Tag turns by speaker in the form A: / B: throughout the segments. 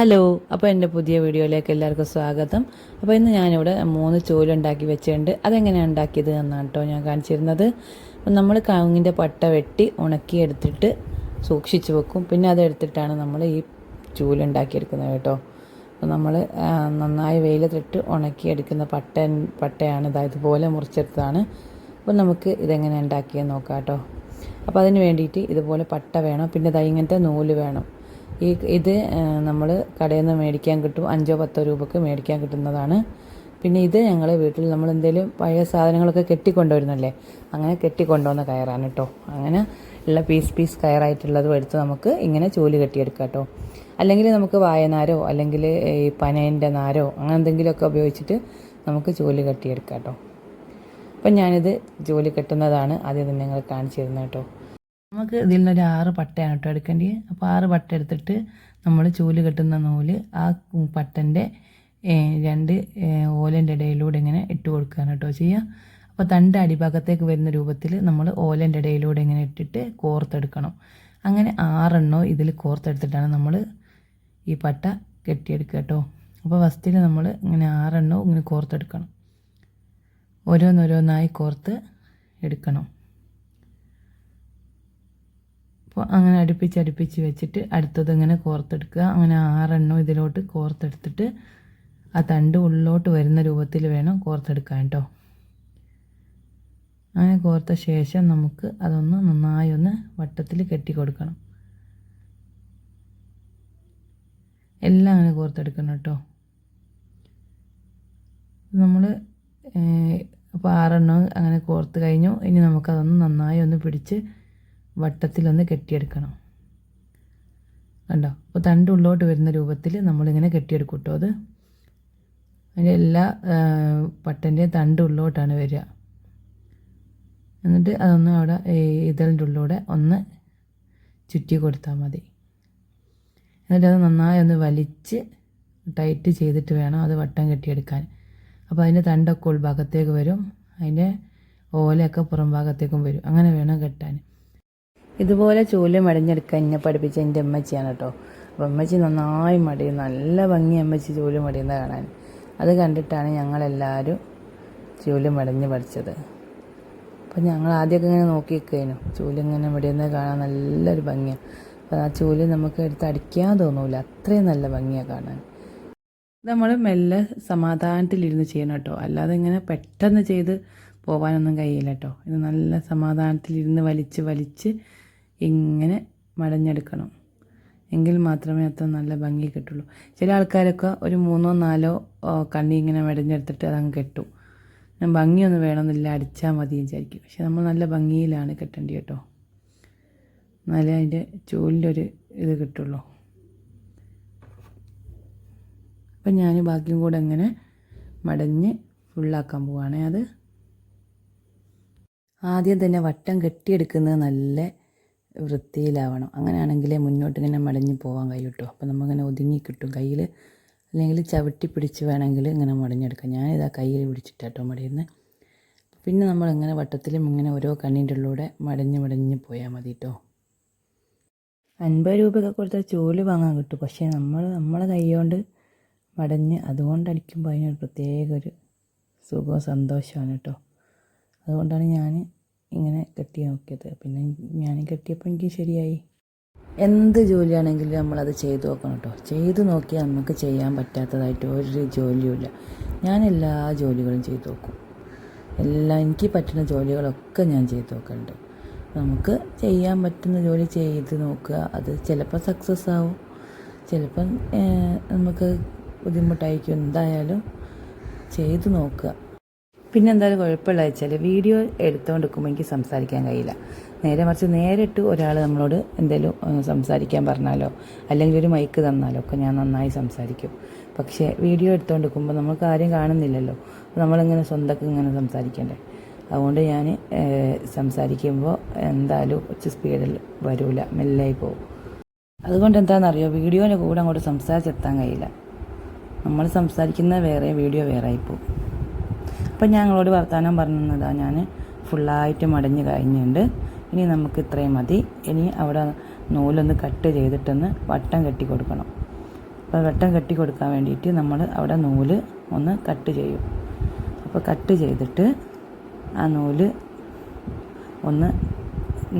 A: Hello അപ്പോൾ എന്റെ പുതിയ വീഡിയോയിലേക്ക് എല്ലാവർക്കും സ്വാഗതം. അപ്പോൾ ഇന്ന് ഞാനിവിടെ മൂന്ന് ചോലുണ്ടാക്കി വെച്ചിട്ടുണ്ട്. അതെങ്ങനെയാണ് ഉണ്ടാക്കിയത് എന്നാണ് കേട്ടോ ഞാൻ കാണിച്ചിരുന്നത്. അപ്പം നമ്മൾ കവുങ്ങിന്റെ പട്ട വെട്ടി ഉണക്കിയെടുത്തിട്ട് സൂക്ഷിച്ചു വെക്കും. പിന്നെ അതെടുത്തിട്ടാണ് നമ്മൾ ഈ ചൂലുണ്ടാക്കിയെടുക്കുന്നത് കേട്ടോ അപ്പോൾ നമ്മൾ നന്നായി വെയിലത്തിട്ട് ഉണക്കിയെടുക്കുന്ന പട്ട പട്ടയാണ് ഇതായത് ഇതുപോലെ മുറിച്ചെടുത്തതാണ്. അപ്പോൾ നമുക്ക് ഇതെങ്ങനെ ഉണ്ടാക്കിയെന്ന് നോക്കാം കേട്ടോ അപ്പോൾ അതിന് വേണ്ടിയിട്ട് ഇതുപോലെ പട്ട വേണം. പിന്നെ ഇങ്ങനത്തെ നൂൽ വേണം. ഈ ഇത് നമ്മൾ കടയിൽ നിന്ന് മേടിക്കാൻ കിട്ടും. അഞ്ചോ പത്തോ രൂപക്ക് മേടിക്കാൻ കിട്ടുന്നതാണ്. പിന്നെ ഇത് ഞങ്ങൾ വീട്ടിൽ നമ്മൾ എന്തെങ്കിലും പഴയ സാധനങ്ങളൊക്കെ കെട്ടിക്കൊണ്ടുവരുന്നല്ലേ? അങ്ങനെ കെട്ടിക്കൊണ്ടുവന്ന കയറാണ് കേട്ടോ അങ്ങനെ ഉള്ള പീസ് പീസ് കയറായിട്ടുള്ളതും എടുത്ത് നമുക്ക് ഇങ്ങനെ ചൂൽ കെട്ടിയെടുക്കാം കേട്ടോ അല്ലെങ്കിൽ നമുക്ക് വായനാരോ അല്ലെങ്കിൽ ഈ പനേന്റെ നാരോ അങ്ങനെ എന്തെങ്കിലുമൊക്കെ ഉപയോഗിച്ചിട്ട് നമുക്ക് ചൂൽ കെട്ടിയെടുക്കാം കേട്ടോ അപ്പം ഞാനിത് ജോലി കെട്ടുന്നതാണ് ആദ്യം തന്നെ നിങ്ങൾ കാണിച്ചു തരുന്നത് കേട്ടോ നമുക്ക് ഇതിൽ നിന്നൊരു ആറ് പട്ടയാണ് കേട്ടോ എടുക്കേണ്ടത് അപ്പോൾ ആറ് പട്ട എടുത്തിട്ട് നമ്മൾ ചൂൽ കെട്ടുന്ന നൂൽ ആ പട്ടന്റെ രണ്ട് ഓലന്റെ ഇടയിലൂടെ ഇങ്ങനെ ഇട്ട് കൊടുക്കുകയാണ് കേട്ടോ ചെയ്യുക. അപ്പോൾ തണ്ട് അടിഭാഗത്തേക്ക് വരുന്ന രൂപത്തിൽ നമ്മൾ ഓലന്റെ ഇടയിലൂടെ ഇങ്ങനെ ഇട്ടിട്ട് കോർത്തെടുക്കണം. അങ്ങനെ ആറെണ്ണോ ഇതിൽ കോർത്തെടുത്തിട്ടാണ് നമ്മൾ ഈ പട്ട കെട്ടിയെടുക്കുക കേട്ടോ. അപ്പോൾ ഫസ്റ്റിൽ നമ്മൾ ഇങ്ങനെ ആറെണ്ണോ ഇങ്ങനെ കോർത്തെടുക്കണം. ഓരോന്നോരോന്നായി കോർത്ത് എടുക്കണം. അപ്പോൾ അങ്ങനെ അടുപ്പിച്ച് അടുപ്പിച്ച് വെച്ചിട്ട് അടുത്തത് ഇങ്ങനെ കോർത്തെടുക്കുക. അങ്ങനെ ആറെണ്ണം ഇതിലോട്ട് കോർത്തെടുത്തിട്ട് ആ തണ്ട് ഉള്ളിലോട്ട് വരുന്ന രൂപത്തിൽ വേണം കോർത്തെടുക്കാൻ കേട്ടോ അങ്ങനെ കോർത്ത ശേഷം നമുക്ക് അതൊന്ന് നന്നായി ഒന്ന് വട്ടത്തിൽ കെട്ടി കൊടുക്കണം. എല്ലാം അങ്ങനെ കോർത്തെടുക്കണം കേട്ടോ നമ്മൾ അപ്പോൾ ആറെണ്ണം അങ്ങനെ കോർത്ത് കഴിഞ്ഞു. ഇനി നമുക്കതൊന്ന് നന്നായി ഒന്ന് പിടിച്ച് വട്ടത്തിലൊന്ന് കെട്ടിയെടുക്കണം. കണ്ടോ? അപ്പോൾ തണ്ട് ഉള്ളോട്ട് വരുന്ന രൂപത്തിൽ നമ്മളിങ്ങനെ കെട്ടിയെടുക്കും കേട്ടോ അത്. അതിന്റെ എല്ലാ പട്ടന്റെ തണ്ട് ഉള്ളോട്ടാണ് വരിക. എന്നിട്ട് അതൊന്ന് അവിടെ ഇതളിന്റെ ഉള്ളിലൂടെ ഒന്ന് ചുറ്റി കൊടുത്താൽ മതി. എന്നിട്ട് അത് നന്നായി ഒന്ന് വലിച്ച് ടൈറ്റ് ചെയ്തിട്ട് വേണം അത് വട്ടം കെട്ടിയെടുക്കാൻ. അപ്പോൾ അതിന്റെ തണ്ടൊക്കെ ഉൾഭാഗത്തേക്ക് വരും. അതിന്റെ ഓലയൊക്കെ പുറം ഭാഗത്തേക്കും വരും. അങ്ങനെ വേണം കെട്ടാൻ. ഇതുപോലെ ചൂൽ മടിഞ്ഞെടുക്കാൻ എന്നെ പഠിപ്പിച്ച എന്റെ അമ്മച്ചിയാണ് കേട്ടോ അപ്പോൾ അമ്മച്ചി നന്നായി മടിയും നല്ല ഭംഗി അമ്മച്ചി ചൂൽ മടിയുന്നത് കാണാൻ. അത് കണ്ടിട്ടാണ് ഞങ്ങളെല്ലാവരും ചൂൽ മടഞ്ഞ് പഠിച്ചത്. അപ്പം ഞങ്ങൾ ആദ്യമൊക്കെ ഇങ്ങനെ നോക്കി നിൽക്കുകയായിരുന്നു ചൂലിങ്ങനെ മടിയുന്നത് കാണാൻ നല്ലൊരു ഭംഗിയാണ് അപ്പോൾ ആ ചൂൽ നമുക്ക് എടുത്ത് അടിക്കാൻ തോന്നൂല. അത്രയും നല്ല ഭംഗിയാണ് കാണാൻ. നമ്മൾ മെല്ലെ സമാധാനത്തിലിരുന്ന് ചെയ്യണം കേട്ടോ അല്ലാതെ ഇങ്ങനെ പെട്ടെന്ന് ചെയ്ത് പോകാനൊന്നും കഴിയില്ല കേട്ടോ ഇത് നല്ല സമാധാനത്തിലിരുന്ന് വലിച്ച് വലിച്ച് ഇങ്ങനെ മടഞ്ഞെടുക്കണം. എങ്കിൽ മാത്രമേ അത്ര നല്ല ഭംഗി കിട്ടുള്ളൂ. ചില ആൾക്കാരൊക്കെ ഒരു മൂന്നോ നാലോ കണ്ണി ഇങ്ങനെ മടഞ്ഞെടുത്തിട്ട് അതങ്ങ് കെട്ടും. ഞാൻ ഭംഗിയൊന്നും വേണമെന്നില്ല അടിച്ചാൽ മതി വിചാരിക്കും. പക്ഷെ നമ്മൾ നല്ല ഭംഗിയിലാണ് കെട്ടേണ്ടി കേട്ടോ. എന്നാലേ അതിന്റെ ചൂലിന്റെ ഒരു ഇത് കിട്ടുള്ളൂ. അപ്പം ഞാൻ ബാക്കിയും കൂടെ അങ്ങനെ മടഞ്ഞ് ഫുള്ളാക്കാൻ പോവുകയാണേ അത് ആദ്യം തന്നെ വട്ടം കെട്ടിയെടുക്കുന്നത് നല്ല വൃത്തിയിലാവണം. അങ്ങനെയാണെങ്കിലേ മുന്നോട്ട് ഇങ്ങനെ മടഞ്ഞ് പോകാൻ കഴിയും കേട്ടോ അപ്പോൾ നമ്മളിങ്ങനെ ഒതുങ്ങി കിട്ടും കയ്യിൽ അല്ലെങ്കിൽ ചവിട്ടി പിടിച്ച് വേണമെങ്കിൽ ഇങ്ങനെ മടഞ്ഞെടുക്കാം. ഞാനിതാ കയ്യിൽ പിടിച്ചിട്ട് കേട്ടോ മടിയുന്നത് പിന്നെ നമ്മൾ ഇങ്ങനെ വട്ടത്തിലും ഇങ്ങനെ ഓരോ കണ്ണിന്റെ ഉള്ളിലൂടെ മടഞ്ഞ് മടഞ്ഞ് പോയാൽ മതി കേട്ടോ അൻപത് രൂപയൊക്കെ കൊടുത്താൽ ചൂൽ വാങ്ങാൻ കിട്ടും. പക്ഷേ നമ്മൾ നമ്മളെ കൈ കൊണ്ട് മടഞ്ഞ് അതുകൊണ്ടടിക്കുമ്പോൾ അതിനൊരു പ്രത്യേക ഒരു സുഖവും സന്തോഷമാണ് കേട്ടോ. അതുകൊണ്ടാണ് ഞാൻ ഇങ്ങനെ കെട്ടി നോക്കിയത്. പിന്നെ ഞാൻ കെട്ടിയപ്പോൾ എനിക്ക് ശരിയായി. എന്ത് ജോലിയാണെങ്കിലും നമ്മളത് ചെയ്തു നോക്കണം കേട്ടോ ചെയ്തു നോക്കിയാൽ നമുക്ക് ചെയ്യാൻ പറ്റാത്തതായിട്ട് ഒരു ജോലിയുമില്ല. ഞാൻ എല്ലാ ജോലികളും ചെയ്തു നോക്കും. എല്ലാം എനിക്ക് പറ്റുന്ന ജോലികളൊക്കെ ഞാൻ ചെയ്തു നോക്കുന്നുണ്ട് നമുക്ക് ചെയ്യാൻ പറ്റുന്ന ജോലി ചെയ്ത് നോക്കുക. അത് ചിലപ്പോൾ സക്സസ് ആവും. ചിലപ്പം നമുക്ക് ബുദ്ധിമുട്ടായിരിക്കും. എന്തായാലും ചെയ്തു നോക്കുക. പിന്നെ എന്തായാലും കുഴപ്പമില്ല വെച്ചാൽ വീഡിയോ എടുത്തുകൊണ്ടിരിക്കുമ്പോൾ എനിക്ക് സംസാരിക്കാൻ കഴിയില്ല. നേരെ മറിച്ച് നേരിട്ട് ഒരാൾ നമ്മളോട് എന്തെങ്കിലും സംസാരിക്കാൻ പറഞ്ഞാലോ അല്ലെങ്കിൽ ഒരു മൈക്ക് തന്നാലോ ഒക്കെ ഞാൻ നന്നായി സംസാരിക്കും. പക്ഷേ വീഡിയോ എടുത്തുകൊണ്ടിരിക്കുമ്പോൾ നമ്മൾ കാര്യം കാണുന്നില്ലല്ലോ. നമ്മളിങ്ങനെ സ്വന്തമൊക്കെ ഇങ്ങനെ സംസാരിക്കണ്ടേ? അതുകൊണ്ട് ഞാൻ സംസാരിക്കുമ്പോൾ എന്തായാലും കുറച്ച് സ്പീഡിൽ വരില്ല മെല്ലായി പോകും അതുകൊണ്ട് എന്താണെന്നറിയോ വീഡിയോന്റെ കൂടെ അങ്ങോട്ട് സംസാരിച്ചെത്താൻ കഴിയില്ല. നമ്മൾ സംസാരിക്കുന്ന വേറെ വീഡിയോ വേറെ ആയിപ്പോവും അപ്പം ഞങ്ങളോട് വർത്തമാനം പറഞ്ഞതാണ് ഞാൻ ഫുള്ളായിട്ട് മടഞ്ഞ് കഴിഞ്ഞുണ്ട്. ഇനി നമുക്ക് ഇത്രയും മതി. ഇനി അവിടെ നൂലൊന്ന് കട്ട് ചെയ്തിട്ടൊന്ന് വട്ടം കെട്ടി കൊടുക്കണം. അപ്പോൾ വട്ടം കെട്ടി കൊടുക്കാൻ വേണ്ടിയിട്ട് നമ്മൾ അവിടെ നൂൽ ഒന്ന് കട്ട് ചെയ്യും. അപ്പോൾ കട്ട് ചെയ്തിട്ട് ആ നൂൽ ഒന്ന്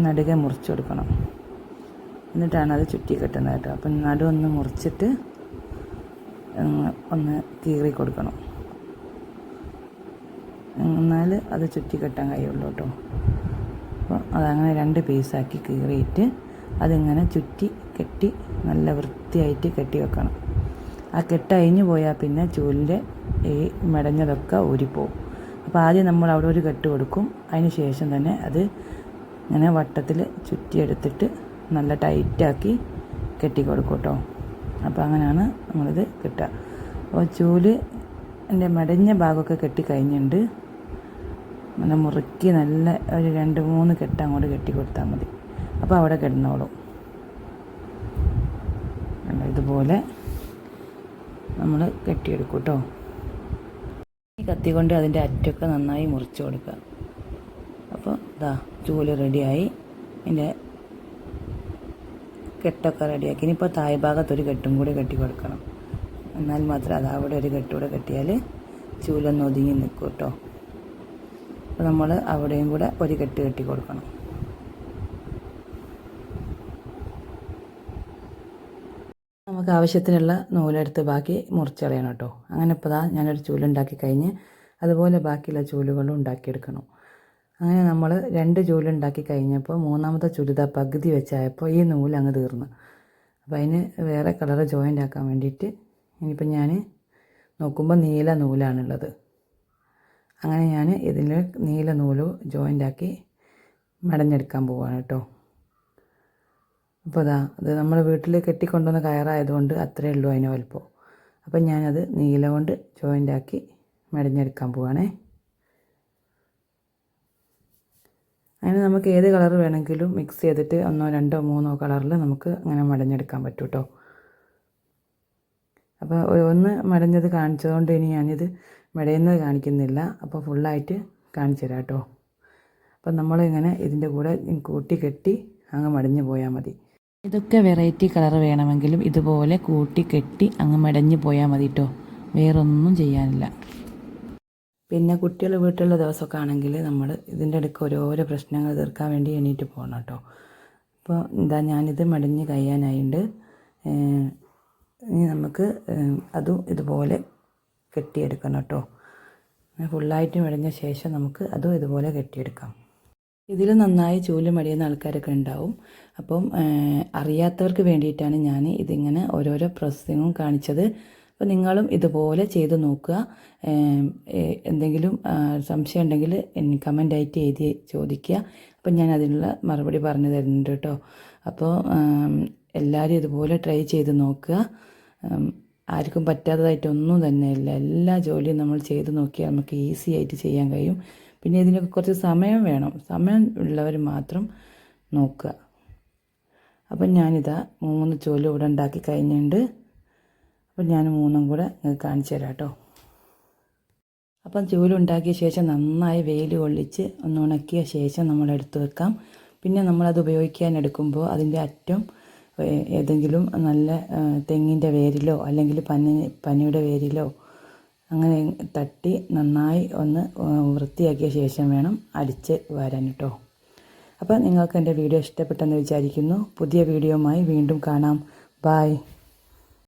A: നടുകെ മുറിച്ച് കൊടുക്കണം. എന്നിട്ടാണ് അത് ചുറ്റി കെട്ടുന്നത് കേട്ടോ. അപ്പം നടുവൊന്ന് മുറിച്ചിട്ട് ഒന്ന് ഒന്ന് കീറി കൊടുക്കണം. എന്നാൽ അത് ചുറ്റി കെട്ടാൻ കഴിയുള്ളൂ കേട്ടോ. അപ്പോൾ അതങ്ങനെ രണ്ട് പീസാക്കി കീറിയിട്ട് അതിങ്ങനെ ചുറ്റി കെട്ടി നല്ല വൃത്തിയായിട്ട് കെട്ടി വെക്കണം. ആ കെട്ട് അഴിഞ്ഞു പോയാൽ പിന്നെ ചൂലിന്റെ ഈ മെടഞ്ഞതൊക്കെ ഊരിപ്പോവും. അപ്പോൾ ആദ്യം നമ്മൾ അവിടെ ഒരു കെട്ട് കൊടുക്കും. അതിന് ശേഷം തന്നെ അത് ഇങ്ങനെ വട്ടത്തിൽ ചുറ്റിയെടുത്തിട്ട് നല്ല ടൈറ്റാക്കി കെട്ടി കൊടുക്കും കേട്ടോ. അപ്പോൾ അങ്ങനെയാണ് നമ്മളിത് കിട്ടുക. അപ്പോൾ ചൂൽ എന്റെ മടഞ്ഞ ഭാഗമൊക്കെ കെട്ടി കഴിഞ്ഞിട്ടുണ്ട് നല്ല മുറുക്കി നല്ല ഒരു രണ്ട് മൂന്ന് കെട്ട് അങ്ങോട്ട് കെട്ടി കൊടുത്താൽ മതി. അപ്പോൾ അവിടെ കിടന്നോളും. ഇതുപോലെ നമ്മൾ കെട്ടിയെടുക്കും കേട്ടോ ഈ കത്തി കൊണ്ട് അതിന്റെ അറ്റൊക്കെ നന്നായി മുറിച്ച് കൊടുക്കുക. അപ്പോൾ ഇതാ ചൂൽ റെഡിയായി. അതിന്റെ കെട്ടൊക്കെ റെഡിയാക്കി. ഇനിയിപ്പോൾ താഴെ ഭാഗത്തൊരു കെട്ടും കൂടി കെട്ടി കൊടുക്കണം. എന്നാൽ മാത്രം അത് അവിടെ ഒരു കെട്ടുകൂടെ കെട്ടിയാൽ ചൂലൊന്ന് ഒതുങ്ങി നിൽക്കും കേട്ടോ അപ്പോൾ നമ്മൾ അവിടെയും കൂടെ ഒരു കെട്ട് കെട്ടി കൊടുക്കണം. നമുക്ക് ആവശ്യത്തിനുള്ള നൂലെടുത്ത് ബാക്കി മുറിച്ചറിയണം കേട്ടോ. അങ്ങനെ ഇപ്പോൾ ഇതാ ഞാനൊരു ചൂലുണ്ടാക്കി കഴിഞ്ഞ് അതുപോലെ ബാക്കിയുള്ള ചൂലുകളും ഉണ്ടാക്കിയെടുക്കണം. അങ്ങനെ നമ്മൾ രണ്ട് ചൂലുണ്ടാക്കി കഴിഞ്ഞപ്പോൾ മൂന്നാമത്തെ ചുരിദാർ പകുതി വെച്ചായപ്പോൾ ഈ നൂൽ അങ്ങ് തീർന്നു. അപ്പോൾ അതിന് വേറെ കളറ് ജോയിന്റ് ആക്കാൻ വേണ്ടിയിട്ട് ഇനിയിപ്പോൾ ഞാൻ നോക്കുമ്പോൾ നീല നൂലാണുള്ളത്. അങ്ങനെ ഞാൻ ഇതിൽ നീല നൂൽ ജോയിന്റ് ആക്കി മടഞ്ഞെടുക്കാൻ പോവാണ് കേട്ടോ. അപ്പോൾ അതാ അത് നമ്മൾ വീട്ടിൽ കെട്ടിക്കൊണ്ടുവന്ന കയറായതുകൊണ്ട് അത്രയേ ഉള്ളൂ അതിന് വലുപ്പം. അപ്പം ഞാനത് നീല കൊണ്ട് ജോയിന്റ് ആക്കി മെടഞ്ഞെടുക്കാൻ പോവാണേ. അങ്ങനെ നമുക്ക് ഏത് കളർ വേണമെങ്കിലും മിക്സ് ചെയ്തിട്ട് ഒന്നോ രണ്ടോ മൂന്നോ കളറിൽ നമുക്ക് അങ്ങനെ മടഞ്ഞെടുക്കാൻ പറ്റും കേട്ടോ. അപ്പോൾ ഒന്ന് മടഞ്ഞത് കാണിച്ചതുകൊണ്ട് ഇനി ഞാനിത് മെടയുന്നത് കാണിക്കുന്നില്ല. അപ്പോൾ ഫുള്ളായിട്ട് കാണിച്ചു തരാം കേട്ടോ. അപ്പം നമ്മളിങ്ങനെ ഇതിന്റെ കൂടെ കൂട്ടി കെട്ടി അങ്ങ് മടിഞ്ഞു പോയാൽ മതി. ഇതൊക്കെ വെറൈറ്റി കളർ വേണമെങ്കിലും ഇതുപോലെ കൂട്ടി കെട്ടി അങ്ങ് മടഞ്ഞു പോയാൽ മതി കേട്ടോ. വേറൊന്നും ചെയ്യാനില്ല. പിന്നെ കുട്ടികൾ വീട്ടിലുള്ള ദിവസമൊക്കെ ആണെങ്കിൽ നമ്മൾ ഇതിന്റെ ഇടയ്ക്ക് ഓരോരോ പ്രശ്നങ്ങൾ തീർക്കാൻ വേണ്ടി എണീറ്റ് പോകണം കേട്ടോ. അപ്പോൾ എന്താ ഞാനിത് മടഞ്ഞ് കഴിയാനായിട്ട് ഇനി നമുക്ക് അതും ഇതുപോലെ കെട്ടിയെടുക്കണം കേട്ടോ. ഫുള്ളായിട്ട് മെടിഞ്ഞ ശേഷം നമുക്ക് അതും ഇതുപോലെ കെട്ടിയെടുക്കാം. ഇതിൽ നന്നായി ചൂൽ മടിയുന്ന ആൾക്കാരൊക്കെ ഉണ്ടാവും. അപ്പം അറിയാത്തവർക്ക് വേണ്ടിയിട്ടാണ് ഞാൻ ഇതിങ്ങനെ ഓരോരോ പ്രോസസ്സിങ്ങും കാണിച്ചത്. അപ്പോൾ നിങ്ങളും ഇതുപോലെ ചെയ്ത് നോക്കുക. എന്തെങ്കിലും സംശയം ഉണ്ടെങ്കിൽ കമന്റായിട്ട് എഴുതി ചോദിക്കുക. അപ്പം ഞാൻ അതിനുള്ള മറുപടി പറഞ്ഞു തരുന്നുണ്ട് കേട്ടോ. അപ്പോൾ എല്ലാവരും ഇതുപോലെ ട്രൈ ചെയ്ത് നോക്കുക. ആർക്കും പറ്റാത്തതായിട്ടൊന്നും തന്നെയില്ല. എല്ലാ ജോലിയും നമ്മൾ ചെയ്ത് നോക്കിയാൽ നമുക്ക് ഈസി ആയിട്ട് ചെയ്യാൻ കഴിയും. പിന്നെ ഇതിനൊക്കെ കുറച്ച് സമയം വേണം. സമയം ഉള്ളവർ മാത്രം നോക്കുക. അപ്പം ഞാനിതാ മൂന്ന് ജോലി ഇവിടെ ഉണ്ടാക്കി കഴിഞ്ഞിട്ടുണ്ട്. അപ്പം ഞാൻ മൂന്നും കൂടെ നിങ്ങൾക്ക് കാണിച്ചു തരാം കേട്ടോ. അപ്പം ചൂലുണ്ടാക്കിയ ശേഷം നന്നായി വെയിൽ കൊള്ളിച്ച് ഒന്ന് ഉണക്കിയ ശേഷം നമ്മൾ എടുത്തു വെക്കാം. പിന്നെ നമ്മളത് ഉപയോഗിക്കാൻ എടുക്കുമ്പോൾ അതിന്റെ അറ്റം ഏതെങ്കിലും നല്ല തെങ്ങിന്റെ വേരിലോ അല്ലെങ്കിൽ പനി പനിയുടെ വേരിലോ അങ്ങനെ തട്ടി നന്നായി ഒന്ന് വൃത്തിയാക്കിയ ശേഷം വേണം അടിച്ച് വരാൻ കേട്ടോ. അപ്പോൾ നിങ്ങൾക്ക് എന്റെ വീഡിയോ ഇഷ്ടപ്പെട്ടെന്ന് വിചാരിക്കുന്നു. പുതിയ വീഡിയോയുമായി വീണ്ടും കാണാം. ബായ്